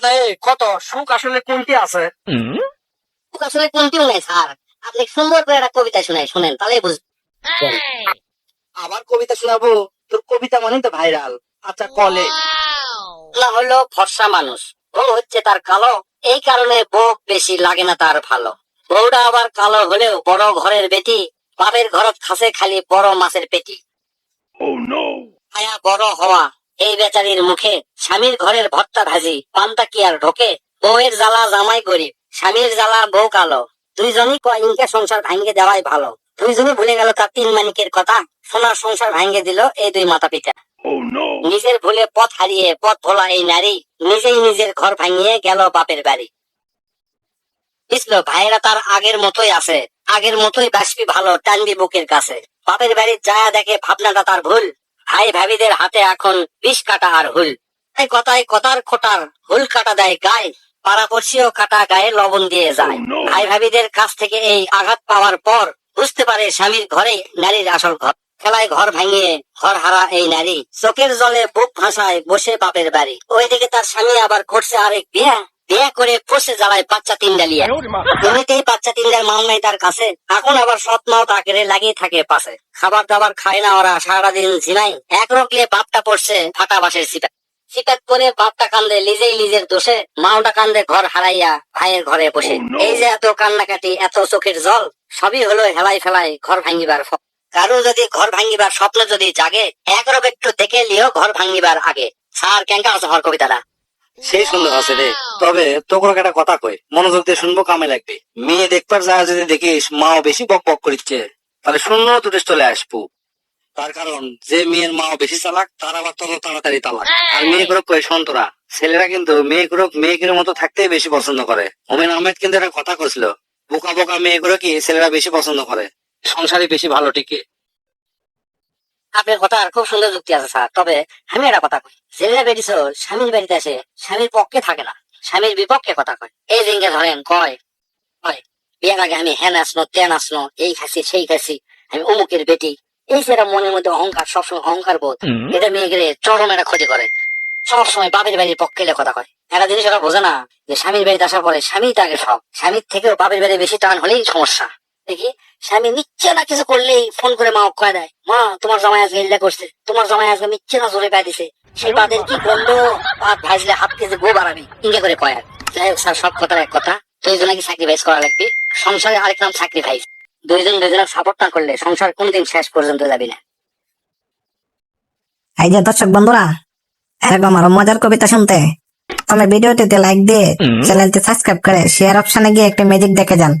পর্দায় কত? সুখ আসলে কোনটি আছে? আসলে কোনটিও নাই স্যার? আপনি সুন্দর করে একটা কবিতা শুনাই শুনেন তাহলেই বুঝবেন। আবার কবিতা শোনাবো তোর কবিতা মানে তো ভাইরাল। আচ্ছা কলে। না হলো ফর্সা মানুষ। বউ হচ্ছে তার কালো এই কারণে বউ বেশি লাগে না তার ভালো। বউটা আবার কালো হলেও বড় ঘরের বেটি বাপের ঘরত খাসে খালি বড় মাছের পেটি। আয়া বড় হওয়া এই বেচারির মুখে স্বামীর ঘরের ভর্তা ভাজি পান্তা কি আর ঢোকে? বউয়ের জ্বালা জামাই গরিব স্বামীর জ্বালা বউ কালো। দুইজনই কয় সংসার ভাঙ্গে দেওয়াই ভালো। দুইজনই ভুলে গেল তার তিন মানিকের কথা সোনার সংসার ভাঙ্গে দিল এই দুই মাতা পিতা নিজের ভুলে পথ হারিয়ে পথ ভোলা এই নারী নিজেই নিজের ঘর ভাঙিয়ে গেল বাপের বাড়ি। বুঝলো ভাইয়েরা তার আগের মতোই আছে। আগের মতোই বাসবি ভালো টানবি বুকের কাছে। বাপের বাড়ির যায় দেখে ভাবনাটা তার ভুল। ভাই ভাবিদের হাতে এখন বিষ কাটা আর হুল। এই কথায় কথার খোটার হুল কাটা দেয় গায়ে পাড়াপড়শিও কাটা গায়ে লবণ দিয়ে যায়। ভাই ভাবিদের কাছ থেকে এই আঘাত পাওয়ার পর বুঝতে পারে স্বামীর ঘরে নারীর আসল ঘর। খেলায় ঘর ভাঙিয়ে ঘর হারা এই নারী। চোখের জলে বুক ভাসায় বসে বাপের বাড়ি। ওইদিকে তার স্বামী আবার করছে আরেক বিয়া। বিয়া করে পোষে জ্বালায় বাচ্চা তিন ডালিয়া। এমনিতেই বাচ্চা তিনটার মাল নাই তার কাছে। এখন আবার সৎ মাও তাকে লাগিয়ে থাকে পাশে। খাবার দাবার খায় না ওরা সারাদিন ঝিনাই এক রকলে বাপটা পড়ছে ফাটা বাসের সিপা সিপাত করে বাপটা কান্দে নিজেই নিজের দোষে। মাওটা কান্দে ঘর হারাইয়া ভাইয়ের ঘরে বসে। এই যে এত কান্নাকাটি এত চোখের জল সবই হলো হেলাই ফেলাই ঘর ভাঙিবার ফল। কারও যদি ঘর ভাঙিবার স্বপ্ন যদি জাগে একরকম একটু দেখে লিও ঘর ভাঙিবার আগে। সার কেঙ্কা আছে হর কবিতাটা। সেই সুন্দর আছে রে। তবে তোকে একটা কথা কই, মনোযোগ দিয়ে শুনব, কামে লাগবে। মেয়ে দেখবার যা যদি দেখিস, মাও বেশি বক বক করিচ্ছে। তাহলে শূন্য তুলে চলে আসব। তার কারণ, যে মেয়ের মাও বেশি চালাক, তার আবার তত তাড়াতাড়ি তালাক। আর মেয়ে গুলো কই সন্তরা ছেলেরা কিন্তু মেয়ে গুলো মেয়েগুলোর মতো থাকতেই বেশি পছন্দ করে। ওমেন আহমেদ কিন্তু একটা কথা করছিল বোকা বোকা মেয়েগুলো কি, ছেলেরা বেশি পছন্দ করে। সংসারই বেশি ভালো টিকে আপনার কথা খুব সুন্দর যুক্তি আছে স্যার। তবে আমি একটা কথা কই। ছেলেরা বেরিয়েছ স্বামীর বাড়িতে আসে স্বামীর পক্ষে থাকে না। স্বামীর বিপক্ষে কথা কয়। এই দিনকে ধরেন কয় কয় বিয়ের আগে আমি হ্যান আসনো তেন আসনো এই খাসি সেই খাসি আমি অমুকের বেটি। এই সেটা মনের মধ্যে অহংকার সবসময় অহংকার বোধ এটা মেয়েকে চরম একটা ক্ষতি করে। সবসময় বাপের বাড়ির পক্ষে এলে কথা কয়। একটা জিনিস ওরা বোঝে না যে স্বামীর বাড়িতে আসার পরে স্বামী তাকে সব। স্বামীর থেকেও বাপের বাড়ি বেশি টান হলেই সমস্যা। দেখি স্বামী মিথ্যে না কিছু করলেই ফোন করে মা কয়ে দেয়। মা তোমার জামাই আজকে ইল্লা করছে। তোমার জামাই আজকে মিথ্যে না জোরে পাই দিছে। সেই বাদের কি গন্ধ ভাত ভাজলে হাত কেজি গো বাড়াবি ইঙ্গে করে কয় আর। যাই হোক স্যার সব কথার এক কথা। দুইজনকে স্যাক্রিফাইস করা লাগবে? সংসারে আরেক নাম স্যাক্রিফাইস দুইজন দুইজনের সাপোর্ট না করলে সংসার কোনদিন শেষ পর্যন্ত যাবি না। এই যে দর্শক বন্ধুরা এরকম আরও মজার কবিতা শুনতে। তাহলে ভিডিওটিতে লাইক দিয়ে চ্যানেলটি সাবস্ক্রাইব করে শেয়ার অপশনে গিয়ে একটা ম্যাজিক দেখে যান।